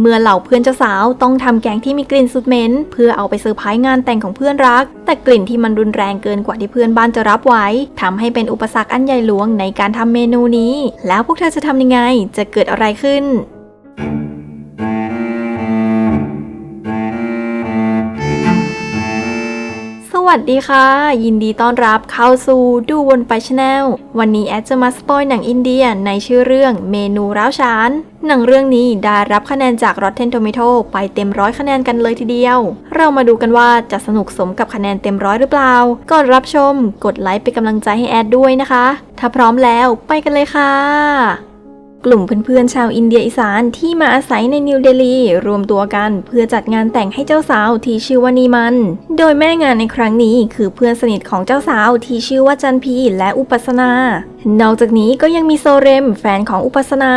เมื่อเหล่าเพื่อนเจ้าสาวต้องทำแกงที่มีกลิ่นสุดเหม็นเพื่อเอาไปเซอร์ไพรส์งานแต่งของเพื่อนรัก แต่กลิ่นที่มันรุนแรงเกินกว่าที่เพื่อนบ้านจะรับไว้ทำให้เป็นอุปสรรคอันใหญ่หลวงในการทำเมนูนี้ แล้วพวกเธอจะทำยังไง จะเกิดอะไรขึ้น วัสดีค่ะ ยินดีต้อนรับเข้าสู่ดูวนไปชาแนลวันนี้แอดจะมาสปอยหนังอินเดียในชื่อเรื่องเมนูร้าวฉานหนังเรื่องนี้ได้รับคะแนนจาก Rotten Tomato ไปเต็มร้อยคะแนนกันเลยทีเดียว เรามาดูกันว่าจะสนุกสมกับคะแนนเต็มร้อยหรือเปล่า ก่อนรับชม กดไลค์เป็นกำลังใจให้แอดด้วยนะคะ ถ้าพร้อมแล้วไปกันเลยค่ะ กลุ่มเพื่อนๆชาวอินเดียอีสานที่มาอาศัยในนิวเดลีรวมตัวกันเพื่อจัดงานแต่งให้เจ้าสาวที่ชื่อว่านีมัน โดยแม่งานในครั้งนี้คือเพื่อนสนิทของเจ้าสาวที่ชื่อว่าจันพีและอุปัสนา นอกจากนี้ก็ยังมีโซเรมแฟนของอุปัสนา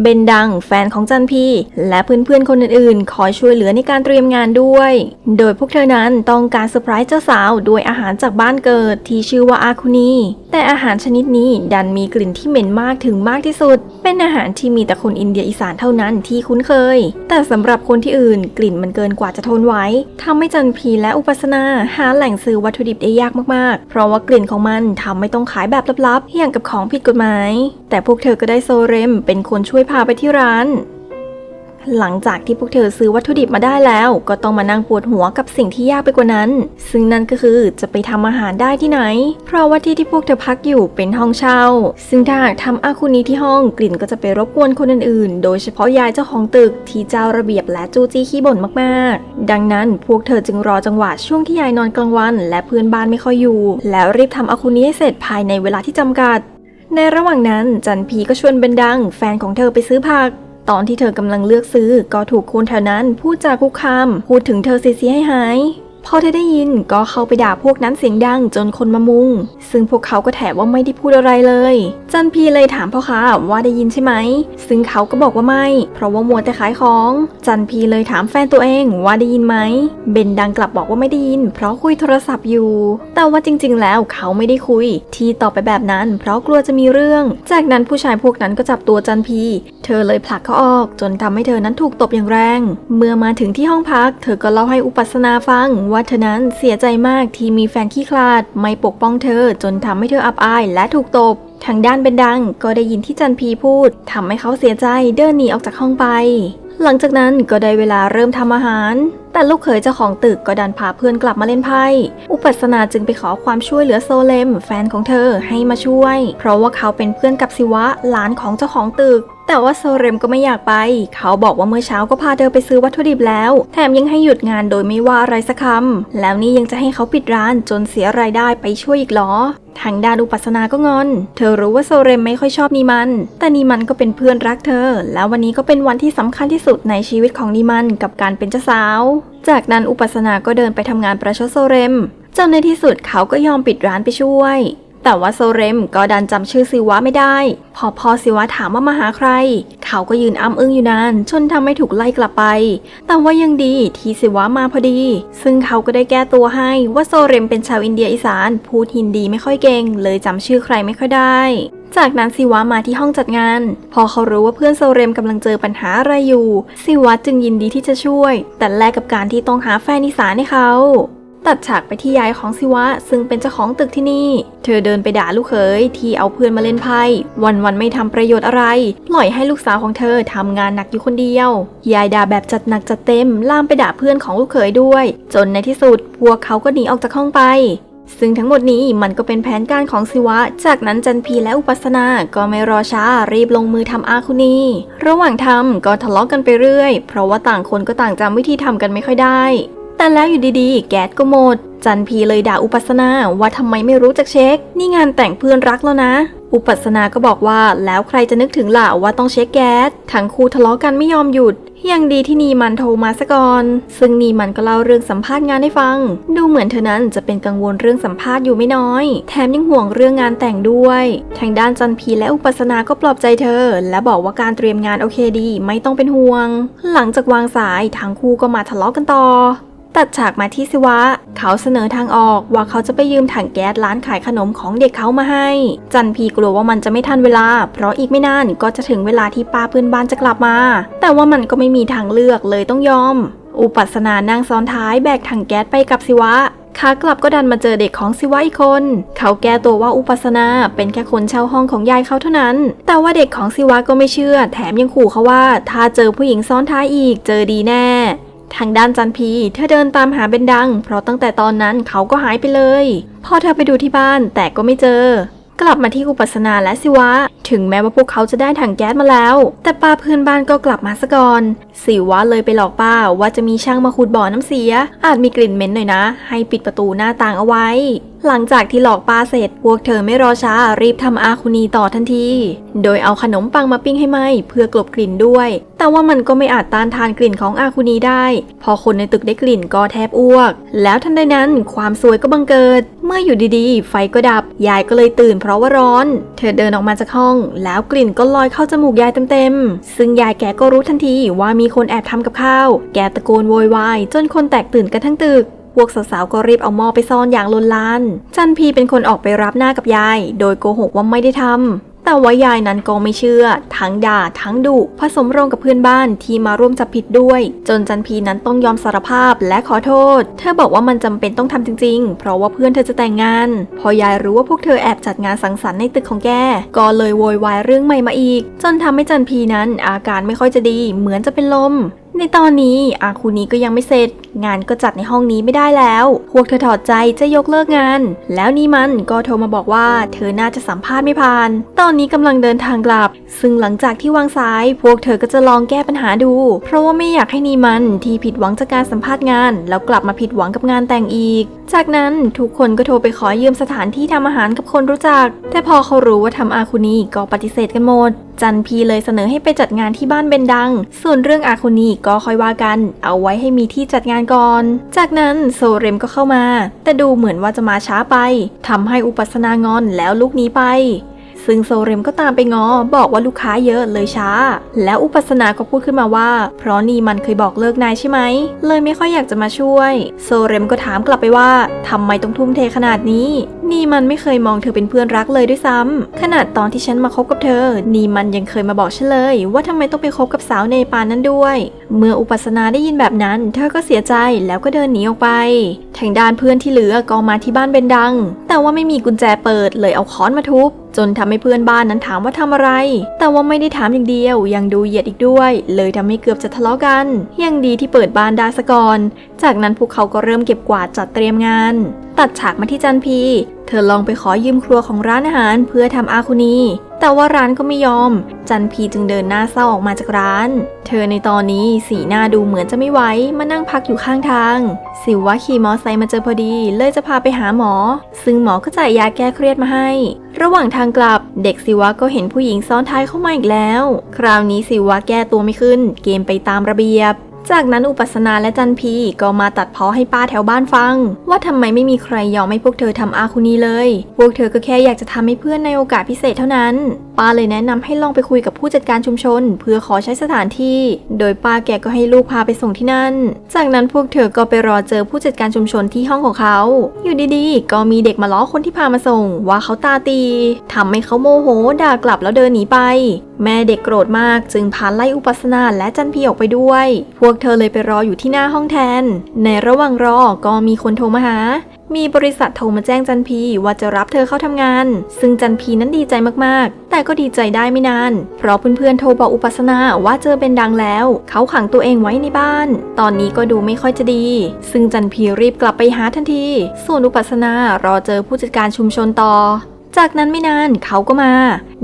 เบนดังแฟนของจันพีและเพื่อนๆคนอื่นๆ คอยช่วยเหลือในการเตรียมงานด้วย โดยพวกเธอนั้นต้องการเซอร์ไพรส์เจ้าสาวด้วยอาหารจากบ้านเกิดที่ชื่อว่าอาคุนีแต่อาหารชนิดนี้ดันมีกลิ่นที่เหม็นมากถึงมากที่สุด เป็นอาาหารที่มีแต่คนอินเดียอีสานเท่านั้นที่คุ้นเคย แต่สำหรับคนที่อื่นกลิ่นมันเกินกว่าจะทนไว้ทำให้จันพีและอุปสนาหาแหล่งซื้อวัตถุดิบได้ยากมากๆ เพราะว่ากลิ่นของมันทำไม่ต้องขายแบบลับๆอย่างกับของผิดกฎหมาย แต่พวกเธอก็ได้โซเรมเป็นคนช่วยพาไปที่ร้าน หลังจากที่พวกเธอซื้อวัตถุดิบมาได้แล้ว ก็ต้องมานั่งปวดหัวกับสิ่งที่ยากไปกว่านั้น ซึ่งนั่นก็คือจะไปทำอาหารได้ที่ไหน เพราะว่าที่ที่พวกเธอพักอยู่เป็นห้องเช่า ซึ่งถ้าหากทำอาคุนี้ที่ห้องกลิ่นก็จะไปรบกวนคนอื่นๆ โดยเฉพาะยายเจ้าของตึกที่เจ้าระเบียบและจู้จี้ขี้บ่นมากๆ ดังนั้นพวกเธอจึงรอจังหวะช่วงที่ยายนอนกลางวัน และเพื่อนบ้านไม่ค่อยอยู่ แล้วรีบทำอาคุนี้ให้เสร็จภายในเวลาที่จำกัด ในระหว่างนั้นจันพีก็ชวนเบนดัง แฟนของเธอไปซื้อผัก ตอนที่เธอกำลังเลือกซื้อก็ถูกคนแถวนั้นพูดจาคุกคามพูดถึงเธอเสียให้หาย พอเธอได้ยินก็เข้าไปด่าพวกนั้นเสียงดังจนคนมามุง ซึ่งพวกเขาก็แถว่าไม่ได้พูดอะไรเลย จันพีเลยถามพ่อค้าว่าได้ยินใช่ไหม ซึ่งเขาก็บอกว่าไม่ เพราะว่ามัวแต่ขายของ จันพีเลยถามแฟนตัวเองว่าได้ยินไหม เบนดังกลับบอกว่าไม่ได้ยิน เพราะคุยโทรศัพท์อยู่ แต่ว่าจริง ๆ แล้วเขาไม่ได้คุย ที่ตอบไปแบบนั้น เพราะกลัวจะมีเรื่อง จากนั้นผู้ชายพวกนั้นก็จับตัวจันพี เธอเลยผลักเขาออก จนทำให้เธอนั้นถูกตบอย่างแรง เมื่อมาถึงที่ห้องพัก เธอก็เล่าให้อุปัสนาฟังว่าเธอนั้นเสียใจมากที่มีแฟนขี้คลาด ไม่ปกป้องเธอจนทำให้เธออับอายและถูกตบ ทางด้านเบนดังก็ได้ยินที่จันพีพูดทำให้เขาเสียใจเดินหนีออกจากห้องไป หลังจากนั้นก็ได้เวลาเริ่มทำอาหาร แต่ลูกเขยเจ้าของตึกก็ดันพาเพื่อนกลับมาเล่นไพ่ อุปัสนาจึงไปขอความช่วยเหลือโซเลม แฟนของเธอให้มาช่วย เพราะว่าเขาเป็นเพื่อนกับศิวะหลานของเจ้าของตึก แต่ว่าโซเรมก็ไม่อยากไป เขาบอกว่าเมื่อเช้าก็พาเธอไปซื้อวัตถุดิบแล้ว แถมยังให้หยุดงานโดยไม่ว่าอะไรสักคำแล้วนี่ยังจะให้เขาปิดร้านจนเสียรายได้ไปช่วยอีกเหรอทางด้านอุปัสนาก็งอน เธอรู้ว่าโซเรมไม่ค่อยชอบนีมัน แต่นีมันก็เป็นเพื่อนรักเธอ แล้ววันนี้ก็เป็นวันที่สำคัญที่สุดในชีวิตของนีมันกับการเป็นเจ้าสาว จากนั้นอุปัสนาก็เดินไปทำงานประชดโซเรมจนในที่สุดเขาก็ยอมปิดร้านไปช่วย แต่ว่าโซเรมก็ดันจำชื่อซิวะไม่ได้ พอพอซิวะถามว่ามาหาใคร เขาก็ยืนอ้ำอึ้งอยู่นานจนทำให้ถูกไล่กลับไป แต่ว่ายังดีที่ซิวะมาพอดี ซึ่งเขาก็ได้แก้ตัวให้ว่าโซเรมเป็นชาวอินเดียอีสานพูดฮินดีไม่ค่อยเก่ง เลยจำชื่อใครไม่ค่อยได้ จากนั้นซิวะมาที่ห้องจัดงาน พอเขารู้ว่าเพื่อนโซเรมกำลังเจอปัญหาอะไรอยู่ซิวะจึงยินดีที่จะช่วย แต่แลกกับการที่ต้องหาแฟนอีสานให้เขา ตัดฉากไปที่ยายของซิวะ ซึ่งเป็นเจ้าของตึกที่นี่ เธอเดินไปด่าลูกเขยที่เอาเพื่อนมาเล่นไพ่วันๆไม่ทำประโยชน์อะไร ปล่อยให้ลูกสาวของเธอทำงานหนักอยู่คนเดียว ยายด่าแบบจัดหนักจัดเต็มล่ามไปด่าเพื่อนของลูกเขยด้วย จนในที่สุดพวกเขาก็หนีออกจากห้องไปซึ่งทั้งหมดนี้มันก็เป็นแผนการของซิวะ จากนั้นจันพีและอุปัสนา ก็ไม่รอช้ารีบลงมือทำอาคุนีระหว่างทำก็ทะเลาะกันไปเรื่อย เพราะว่าต่างคนก็ต่างจำวิธีทำกันไม่ค่อยได้ แต่แล้วอยู่ดีๆ แก๊สก็หมด จันพีเลยด่าอุปัสนาว่าทำไมไม่รู้จักเช็ค นี่งานแต่งเพื่อนรักแล้วนะ อุปัสนาก็บอกว่าแล้วใครจะนึกถึงล่ะว่าต้องเช็คแก๊ส ทั้งคู่ทะเลาะกันไม่ยอมหยุดยังดีที่นีมันโทรมาซะก่อน ซึ่งนีมันก็เล่าเรื่องสัมภาษณ์งานให้ฟัง ดูเหมือนเธอนั้นจะเป็นกังวลเรื่องสัมภาษณ์อยู่ไม่น้อย แถมยังห่วงเรื่องงานแต่งด้วย ทางด้านจันพีและอุปัสนาก็ปลอบใจเธอ และบอกว่าการเตรียมงานโอเคดี ไม่ต้องเป็นห่วง หลังจากวางสายทั้งคู่ก็มาทะเลาะกันต่อ ตัดฉากมาที่สิวะ เขาเสนอทางออกว่าเขาจะไปยืมถังแก๊สร้านขายขนมของเด็กเขามาให้ จันพีกลัวว่ามันจะไม่ทันเวลา เพราะอีกไม่นานก็จะถึงเวลาที่ป้าเพื่อนบ้านจะกลับมา แต่ว่ามันก็ไม่มีทางเลือกเลยต้องยอม อุปัสนานั่งซ้อนท้ายแบกถังแก๊สไปกับสิวะขากลับก็ดันมาเจอเด็กของสิวะอีกคน เขาแก้ตัวว่าอุปัสนาเป็นแค่คนเช่าห้องของยายเขาเท่านั้น แต่ว่าเด็กของสิวะก็ไม่เชื่อ แถมยังขู่เขาว่า ถ้าเจอผู้หญิงซ้อนท้ายอีกเจอดีแน่ ทางด้านจันพีเธอเดินตามหาเบนดัง เพราะตั้งแต่ตอนนั้นเขาก็หายไปเลย พอเธอไปดูที่บ้านแต่ก็ไม่เจอ กลับมาที่อุปสนาและสิวะ ถึงแม้ว่าพวกเขาจะได้ถังแก๊สมาแล้ว แต่ป้าเพื่อนบ้านก็กลับมาซะก่อน สิวะเลยไปหลอกป้าว่าจะมีช่างมาขุดบ่อน้ำเสีย อาจมีกลิ่นเหม็นหน่อยนะ ให้ปิดประตูหน้าต่างเอาไว้ หลังจากที่หลอกป้าเสร็จ พวกเธอไม่รอช้ารีบทำอาคุนีต่อทันที โดยเอาขนมปังมาปิ้งให้ไหมเพื่อกลบกลิ่นด้วย แต่ว่ามันก็ไม่อาจต้านทานกลิ่นของอาคุนีได้ พอคนในตึกได้กลิ่นก็แทบอ้วก แล้วทันใดนั้นความสวยก็บังเกิด เมื่ออยู่ดีๆ ไฟก็ดับ ยายก็เลยตื่นเพราะว่าร้อน เธอเดินออกมาจากห้อง แล้วกลิ่นก็ลอยเข้าจมูกยายเต็มๆ ซึ่งยายแกก็รู้ทันทีว่ามีคนแอบทำกับข้าว แกตะโกนโวยวายจนคนแตกตื่นกันทั้งตึกพวกสาวๆก็รีบเอาหม้อไปซ่อนอย่างลนลาน จันพีเป็นคนออกไปรับหน้ากับยาย โดยโกหกว่าไม่ได้ทำ แต่ว่ายายนั้นก็ไม่เชื่อ ทั้งด่าทั้งดุผสมโรงกับเพื่อนบ้านที่มาร่วมจับผิดด้วย จนจันพีนั้นต้องยอมสารภาพและขอโทษ เธอบอกว่ามันจำเป็นต้องทำจริง ๆ เพราะว่าเพื่อนเธอจะแต่งงาน พอยายรู้ว่าพวกเธอแอบจัดงานสังสรรค์ในตึกของแกก็เลยโวยวายเรื่องใหม่มาอีก จนทำให้จันพีนั้นอาการไม่ค่อยจะดี เหมือนจะเป็นลม ในตอนนี้อาคูนี้ก็ยังไม่เสร็จ งานก็จัดในห้องนี้ไม่ได้แล้ว พวกเธอถอดใจจะยกเลิกงาน แล้วนี่มันก็โทรมาบอกว่า เธอน่าจะสัมภาษณ์ไม่ผ่าน ตอนนี้กำลังเดินทางกลับ ซึ่งหลังจากที่วางสาย พวกเธอก็จะลองแก้ปัญหาดู เพราะว่าไม่อยากให้นี่มันที่ผิดหวังจากการสัมภาษณ์งาน แล้วกลับมาผิดหวังกับงานแต่งอีก จากนั้นทุกคนก็โทรไปขอยืมสถานที่ทำอาหารกับคนรู้จัก แต่พอเขารู้ว่าทำอาคุนีก็ปฏิเสธกันหมด จันพีเลยเสนอให้ไปจัดงานที่บ้านเบนดัง ส่วนเรื่องอาคุนีก็ค่อยว่ากัน เอาไว้ให้มีที่จัดงานก่อน จากนั้นโซเรมก็เข้ามา แต่ดูเหมือนว่าจะมาช้าไปทำให้อุปัสนางอนแล้วลุกหนีไป ซึ่งโซเรมก็ตามไปงอบอกว่าลูกค้าเยอะเลยช้า แล้วอุปัสนาก็พูดขึ้นมาว่า เพราะนีมันเคยบอกเลิกนายใช่ไหม เลยไม่ค่อยอยากจะมาช่วย โซเรมก็ถามกลับไปว่าทำไมต้องทุ่มเทขนาดนี้ นีมันไม่เคยมองเธอเป็นเพื่อนรักเลยด้วยซ้ำขนาดตอนที่ฉันมาคบกับเธอ นีมันยังเคยมาบอกฉันเลย ว่าทำไมต้องไปคบกับสาวเนปาลนั้นด้วย เมื่ออุปัสนาได้ยินแบบนั้น เธอก็เสียใจแล้วก็เดินหนีออกไปทางด้านเพื่อนที่เหลือก็มาที่บ้านเบนดัง แต่ว่าไม่มีกุญแจเปิดเลยเอาค้อนมาทุบ จนทำให้เพื่อนบ้านนั้นถามว่าทำอะไร แต่ว่าไม่ได้ถามอย่างเดียว ยังดูเหยียดอีกด้วย เลยทำให้เกือบจะทะเลาะกัน ยังดีที่เปิดบ้านได้ซะก่อน จากนั้นพวกเขาก็เริ่มเก็บกวาดจัดเตรียมงาน ตัดฉากมาที่จันพี เธอลองไปขอยืมครัวของร้านอาหาร เพื่อทำอาคุนี แต่ว่าร้านก็ไม่ยอม จันพีจึงเดินหน้าเศร้าออกมาจากร้าน เธอในตอนนี้สีหน้าดูเหมือนจะไม่ไหวมานั่งพักอยู่ข้างทาง สิวะขี่มอไซค์มาเจอพอดี เลยจะพาไปหาหมอ ซึ่งหมอก็จ่ายยาแก้เครียดมาให้ ระหว่างทางกลับ เด็กสิวะก็เห็นผู้หญิงซ้อนท้ายเข้ามาอีกแล้ว คราวนี้สิวะแก้ตัวไม่ขึ้น เกมไปตามระเบียบ จากนั้นอุปสนาและจันพีก็มาตัดเพ้อให้ป้าแถวบ้านฟัง ว่าทำไมไม่มีใครยอมให้พวกเธอทำอาคุนีเลย พวกเธอก็แค่อยากจะทำให้เพื่อนในโอกาสพิเศษเท่านั้น ป้าเลยแนะนำให้ลองไปคุยกับผู้จัดการชุมชน เพื่อขอใช้สถานที่ โดยป้าแกก็ให้ลูกพาไปส่งที่นั่น จากนั้นพวกเธอก็ไปรอเจอผู้จัดการชุมชนที่ห้องของเขา อยู่ดีๆ ก็มีเด็กมาล้อคนที่พามาส่ง ว่าเขาตาตีทำให้เขาโมโหด่ากลับแล้วเดินหนีไป แม่เด็กโกรธมากจึงพาไล่อุปัสนาและจันพีออกไปด้วย พวกเธอเลยไปรออยู่ที่หน้าห้องแทน ในระหว่างรอก็มีคนโทรมาหา มีบริษัทโทรมาแจ้งจันพีว่าจะรับเธอเข้าทำงาน ซึ่งจันพีนั้นดีใจมากๆ แต่ก็ดีใจได้ไม่นาน เพราะเพื่อนๆโทรบอกอุปสนาว่าเจอเป็นดังแล้ว เขาขังตัวเองไว้ในบ้าน ตอนนี้ก็ดูไม่ค่อยจะดี ซึ่งจันพีรีบกลับไปหาทันที ส่วนอุปสนารอเจอผู้จัดการชุมชนต่อ จากนั้นไม่นานเขาก็มา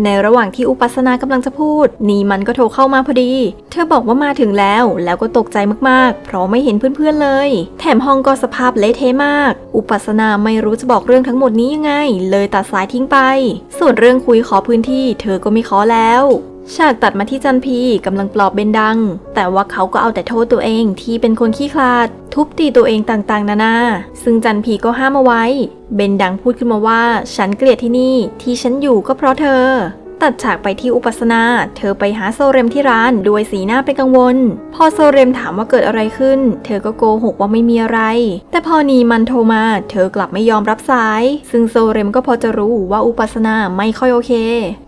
ในระหว่างที่อุปัสนากำลังจะพูด นีมันก็โทรเข้ามาพอดี เธอบอกว่ามาถึงแล้ว แล้วก็ตกใจมากๆ เพราะไม่เห็นเพื่อนๆเลย แถมห้องก็สภาพเละเทะมาก อุปัสนาไม่รู้จะบอกเรื่องทั้งหมดนี้ยังไง เลยตัดสายทิ้งไป ส่วนเรื่องคุยขอพื้นที่ เธอก็ไม่ขอแล้ว ฉากตัดมาที่จันพีกำลังปลอบเบนดัง แต่ว่าเขาก็เอาแต่โทษตัวเองที่เป็นคนขี้คลาด ทุบตีตัวเองต่างๆ นานา ซึ่งจันพีก็ห้ามเอาไว้ เบนดังพูดขึ้นมาว่า ฉันเกลียดที่นี่ที่ฉันอยู่ก็เพราะเธอ ตัดฉากไปที่อุปสนา เธอไปหาโซเรมที่ร้านด้วยสีหน้าเป็นกังวล พอโซเรมถามว่าเกิดอะไรขึ้น เธอก็โกหกว่าไม่มีอะไร แต่พอนีมันโทรมา เธอกลับไม่ยอมรับสาย ซึ่งโซเรมก็พอจะรู้ว่าอุปสนาไม่ค่อยโอเค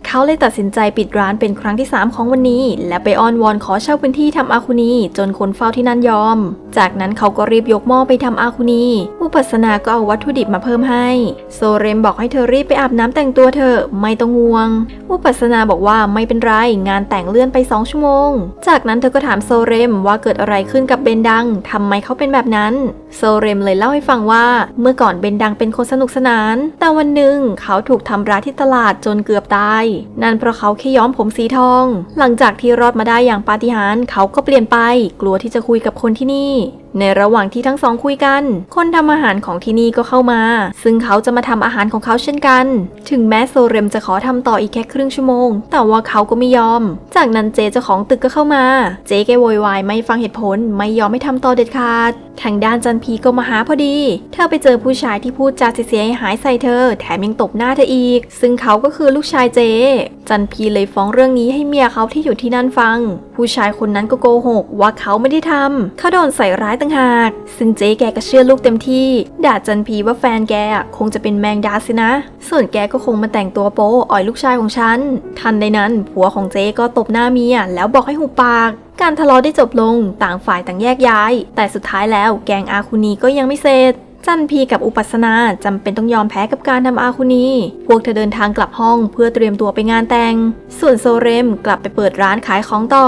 เขาเลยตัดสินใจปิดร้านเป็นครั้งที่ 3 ของวันนี้ และไปอ้อนวอนขอเช่าพื้นที่ทำอาคุนีจนคนเฝ้าที่นั่นยอม จากนั้นเขาก็รีบยกหม้อไปทำอาคุนีอุปสนาก็เอาวัตถุดิบมาเพิ่มให้ โซเรมบอกให้เธอรีบไปอาบน้ำแต่งตัวเถอไม่ต้องห่วง อุปสนาบอกว่าไม่เป็นไร งานแต่งเลื่อนไป2ชั่วโมง จากนั้นเธอก็ถามโซเรมว่าเกิดอะไรขึ้นกับเบนดังทำไมเขาเป็นแบบนั้น โซเรมเลยเล่าให้ฟังว่า เมื่อก่อนเบนดังเป็นคนสนุกสนาน แต่วันหนึ่งเขาถูกทำร้ายที่ตลาดจนเกือบตายนั่นเพราะเขาแค่ย้อมผมสีทอง หลังจากที่รอดมาได้อย่างปาฏิหาริย์เขาก็เปลี่ยนไป กลัวที่จะคุยกับคนที่นี่ ในระหว่างที่ทั้งสองคุยกัน คนทำอาหารของที่นี่ก็เข้ามา ซึ่งเขาจะมาทำอาหารของเขาเช่นกัน ถึงแม้โซเรมจะขอทำต่ออีกแค่ครึ่งชั่วโมง แต่ว่าเขาก็ไม่ยอม จากนั้นเจเจ้าของตึกก็เข้ามา เจแกโวยวายไม่ฟังเหตุผลไม่ยอมให้ทำต่อเด็ดขาด ทางด้านจันพีก็มาหาพอดี เธอไปเจอผู้ชายที่พูดจาเสียหายใส่เธอ แถมยังตบหน้าเธออีก ซึ่งเขาก็คือลูกชายเจ จันพีเลยฟ้องเรื่องนี้ให้เมียเขาที่อยู่ที่นั่นฟัง ผู้ชายคนนั้นก็โกหก ว่าเขาไม่ได้ทำเขาโดนใส่ร้ายต่างหาก ซึ่งเจ๊แกก็เชื่อลูกเต็มที่ ด่าจันพีว่าแฟนแกคงจะเป็นแมงดาสินะ ส่วนแกก็คงมาแต่งตัวโป๊อ่อยลูกชายของฉัน ทันใดนั้นผัวของเจ๊ก็ตบหน้าเมียแล้วบอกให้หุบปากการทะเลาะได้จบลงต่างฝ่ายต่างแยกย้าย แต่สุดท้ายแล้วแกงอาคุนีก็ยังไม่เสร็จ จันพีกับอุปัสนาจำเป็นต้องยอมแพ้กับการทำอาคุนีพวกเธอเดินทางกลับห้องเพื่อเตรียมตัวไปงานแต่ง ส่วนโซเรมกลับไปเปิดร้านขายของต่อ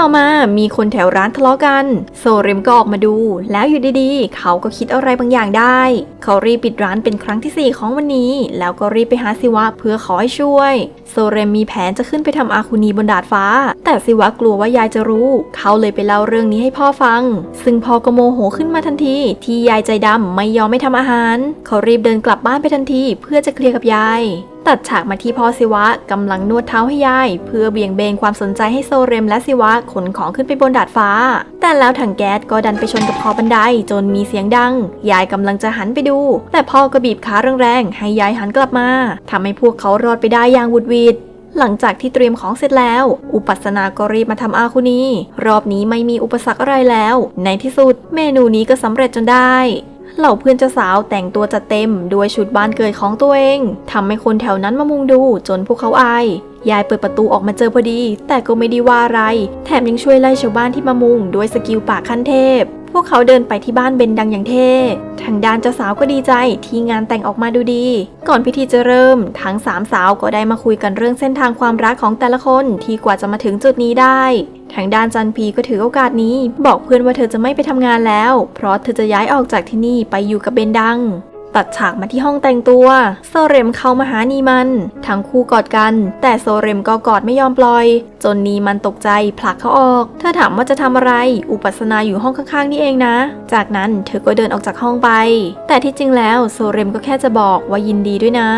ต่อมามีคนแถวร้านทะเลาะกัน โซเรมก็ออกมาดู แล้วอยู่ดีๆ เขาก็คิดอะไรบางอย่างได้ เขารีบปิดร้านเป็นครั้งทีสี่4 ของวันนี้ แล้วก็รีบไปหาสิวะเพื่อขอให้ช่วย โซเรมมีแผนจะขึ้นไปทำอาคุนีบนดาดฟ้า แต่สิวะกลัวว่ายายจะรู้ เขาเลยไปเล่าเรื่องนี้ให้พ่อฟัง ซึ่งพ่อก็โมโหขึ้นมาทันที ที่ยายใจดำไม่ยอมไม่ทำอาหาร เขารีบเดินกลับบ้านไปทันที เพื่อจะเคลียร์กับยาย ตัดฉากมาที่พ่อสิวะกำลังนวดเท้าให้ยาย เพื่อเบี่ยงเบนความสนใจให้โซเรมและสิวะขนของขึ้นไปบนดาดฟ้า แต่แล้วถังแก๊สก็ดันไปชนกับคอบันไดจนมีเสียงดัง ยายกำลังจะหันไปดู แต่พ่อก็บีบขาแรงๆให้ยายหันกลับมาทำให้พวกเขารอดไปได้อย่างหวุดหวิดหลังจากที่เตรียมของเสร็จแล้ว อุปัสนาก็รีบมาทำอาคุนีรอบนี้ไม่มีอุปสรรคอะไรแล้ว ในที่สุด เมนูนี้ก็สำเร็จจนได้ เหล่าเพื่อนเจ้าสาวแต่งตัวจัดเต็มด้วยชุดบ้านเกิดของตัวเองทำให้คนแถวนั้นมามุงดูจนพวกเขาอายยายเปิดประตูออกมาเจอพอดี แต่ก็ไม่ได้ว่าอะไร แถมยังช่วยไล่ชาวบ้านที่มามุงด้วยสกิลปากขั้นเทพพ วกเขาเดินไปที่บ้านเบนดังอย่างเท่ ทางด้านเจ้าสาวก็ดีใจที่งานแต่งออกมาดูดี ก่อนพิธีจะเริ่ม ทั้งสามสาวก็ได้มาคุยกันเรื่องเส้นทางความรักของแต่ละคนที่กว่าจะมาถึงจุดนี้ได้ ทางด้านจันพีก็ถือโอกาสนี้ บอกเพื่อนว่าเธอจะไม่ไปทำงานแล้ว เพราะเธอจะย้ายออกจากที่นี่ไปอยู่กับเบนดัง ตัดฉากมาที่ห้องแต่งตัวโซเรมเข้ามาหานีมัน ทั้งคู่กอดกัน แต่โซเรมก็กอดไม่ยอมปล่อย จนนีมันตกใจผลักเขาออก เธอถามว่าจะทำอะไร อุปัสนาอยู่ห้องข้างๆนี่เองนะ จากนั้นเธอก็เดินออกจากห้องไป แต่ที่จริงแล้วโซเรมก็แค่จะบอกว่ายินดีด้วยนะ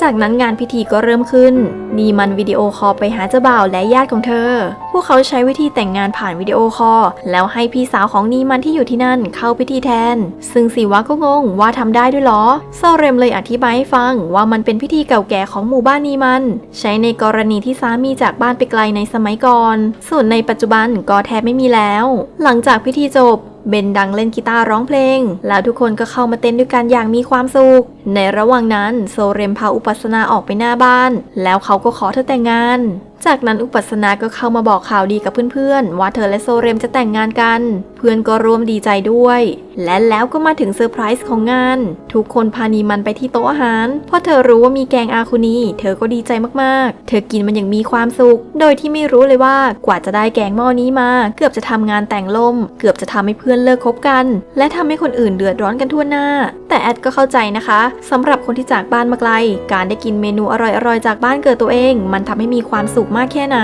จากนั้นงานพิธีก็เริ่มขึ้น นีมันวิดีโอคอลไปหาเจ้าบ่าวและญาติของเธอ พวกเขาใช้วิธีแต่งงานผ่านวิดีโอคอลแล้วให้พี่สาวของนีมันที่อยู่ที่นั่นเข้าพิธีแทน ซึ่งสีวะก็งงว่าทำได้ด้วยเหรอโซเรมเลยอธิบายให้ฟังว่ามันเป็นพิธีเก่าแก่ของหมู่บ้านนีมัน ใช้ในกรณีที่สามีจากบ้านไปไกลในสมัยก่อน ส่วนในปัจจุบันก็แทบไม่มีแล้ว หลังจากพิธีจบ เบนดังเล่นกีตาร์ร้องเพลง แล้วทุกคนก็เข้ามาเต้นด้วยกันอย่างมีความสุข ในระหว่างนั้นโซเรมพาอุปัสนาออกไปหน้าบ้าน แล้วเขาก็ขอเธอแต่งงาน จากนั้นอุปัสนาก็เข้ามาบอกข่าวดีกับเพื่อนๆ ว่าเธอและโซเรมจะแต่งงานกัน เพื่อนก็ร่วมดีใจด้วย และแล้วก็มาถึงเซอร์ไพรส์ของงาน ทุกคนพานีมันไปที่โต๊ะอาหารเพราะเธอรู้ว่ามีแกงอาคุนีเธอก็ดีใจมากๆ เธอกินมันอย่างมีความสุข โดยที่ไม่รู้เลยว่ากว่าจะได้แกงหม้อนี้มา เกือบจะทำงานแต่งล่ม เกือบจะทำให้เพื่อนเลิกคบกัน และทำให้คนอื่นเดือดร้อนกันทั่วหน้า แต่แอดก็เข้าใจนะคะสำหรับคนที่จากบ้านมาไกล การได้กินเมนูอร่อยๆจากบ้านเกิดตัวเอง มันทำให้มีความสุขมากแค่ไหน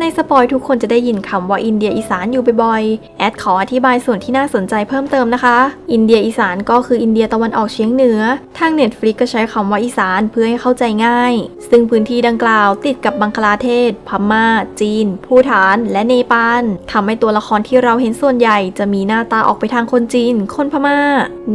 ในสปอยทุกคนจะได้ยินคำว่าอินเดียอีสานอยู่บ่อยๆ แอดขออธิบายส่วนที่น่าสนใจเพิ่มเติมนะคะ อินเดียอีสานก็คืออินเดียตะวันออกเฉียงเหนือ ทางเน็ตฟลิกก็ใช้คำว่าอีสานเพื่อให้เข้าใจง่าย ซึ่งพื้นที่ดังกล่าวติดกับบังคลาเทศ พม่า จีน ภูฐาน และเนปาลทำให้ตัวละครที่เราเห็นส่วนใหญ่จะมีหน้าตาออกไปทางคนจีน คนพม่า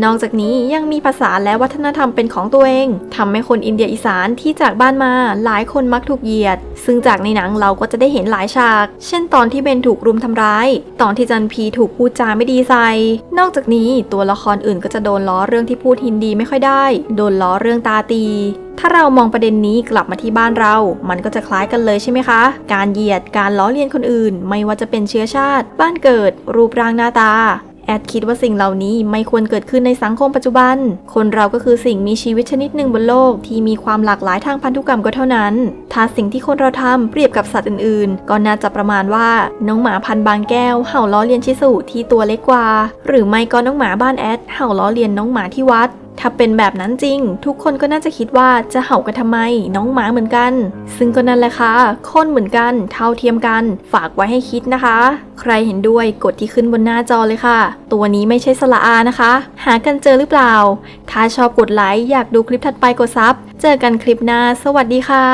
นอกจากนี้ยังมีภาษาและวัฒนธรรมเป็นของตัวเองทำให้คนอินเดียอีสานที่จากบ้านมาหลายคนมักถูกเหยียด ซึ่งจากในหนังเราก็จะได้เห็นหลายฉาก เช่นตอนที่เบนถูกรุมทำร้าย ตอนที่จันพีถูกพูดจาไม่ดีใส่ นอกจากนี้ตัวละครอื่นก็จะโดนล้อเรื่องที่พูดฮินดีไม่ค่อยได้ โดนล้อเรื่องตาตี ถ้าเรามองประเด็นนี้กลับมาที่บ้านเรา มันก็จะคล้ายกันเลยใช่ไหมคะ การเหยียด การล้อเลียนคนอื่น ไม่ว่าจะเป็นเชื้อชาติ บ้านเกิด รูปร่างหน้าตา แอดคิดว่าสิ่งเหล่านี้ไม่ควรเกิดขึ้นในสังคมปัจจุบัน คนเราก็คือสิ่งมีชีวิตชนิดหนึ่งบนโลก ที่มีความหลากหลายทางพันธุกรรมก็เท่านั้น ถ้าสิ่งที่คนเราทำเปรียบกับสัตว์อื่นๆ ก็น่าจะประมาณว่าน้องหมาพันบางแก้วเห่าล้อเลียนชิสุที่ตัวเล็กกว่า หรือไม่ก็น้องหมาบ้านแอดเห่าล้อเลียนน้องหมาที่วัด ถ้าเป็นแบบนั้นจริง ทุกคนก็น่าจะคิดว่าจะเห่ากันทำไม น้องหมาเหมือนกัน ซึ่งก็นั่นแหละค่ะ คนเหมือนกัน เท่าเทียมกัน ฝากไว้ให้คิดนะคะ ใครเห็นด้วยกดที่ขึ้นบนหน้าจอเลยค่ะ ตัวนี้ไม่ใช่สละอานะคะ หากันเจอหรือเปล่า ถ้าชอบกดไลค์อยากดูคลิปถัดไปกดซับ เจอกันคลิปหน้า สวัสดีค่ะ